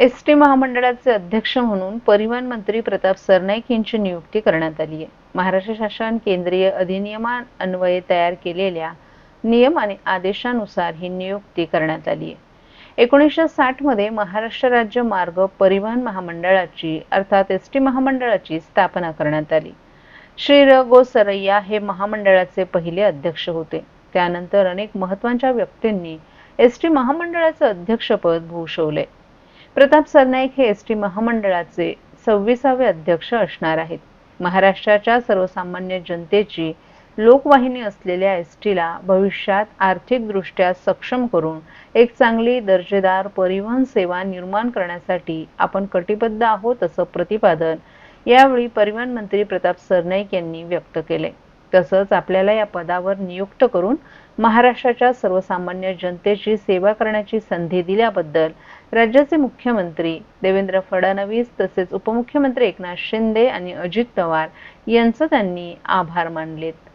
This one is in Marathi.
एस टी महामंडळाचे अध्यक्ष म्हणून परिवहन मंत्री प्रताप सरनाईक यांची नियुक्ती करण्यात आली आहे. महाराष्ट्र शासन केंद्रीय अधिनियमान्वये तयार केलेल्या नियम आणि आदेशानुसार ही नियुक्ती करण्यात आली आहे. एकोणीसशे साठमध्ये महाराष्ट्र राज्य मार्ग परिवहन महामंडळाची अर्थात एस टी महामंडळाची स्थापना करण्यात आली. श्री र गो सरय्या हे महामंडळाचे पहिले अध्यक्ष होते. त्यानंतर अनेक महत्त्वाच्या व्यक्तींनी एस टी महामंडळाचे अध्यक्षपद भूषवले प्रताप सरनाईक हे एस टी महामंडळाचे सव्वीसावे अध्यक्ष असणार आहेत. महाराष्ट्राच्या सर्वसामान्य जनतेची लोकवाहिनी असलेल्या एस टीला भविष्यात आर्थिकदृष्ट्या सक्षम करून एक चांगली दर्जेदार परिवहन सेवा निर्माण करण्यासाठी आपण कटिबद्ध आहोत असं प्रतिपादन यावेळी परिवहन मंत्री प्रताप सरनाईक यांनी व्यक्त केले. तसंच आपल्याला या पदावर नियुक्त करून महाराष्ट्राच्या सर्वसामान्य जनतेची सेवा करण्याची संधी दिल्याबद्दल राज्याचे मुख्यमंत्री देवेंद्र फडणवीस तसेच उपमुख्यमंत्री एकनाथ शिंदे आणि अजित पवार यांचं त्यांनी आभार मानलेत.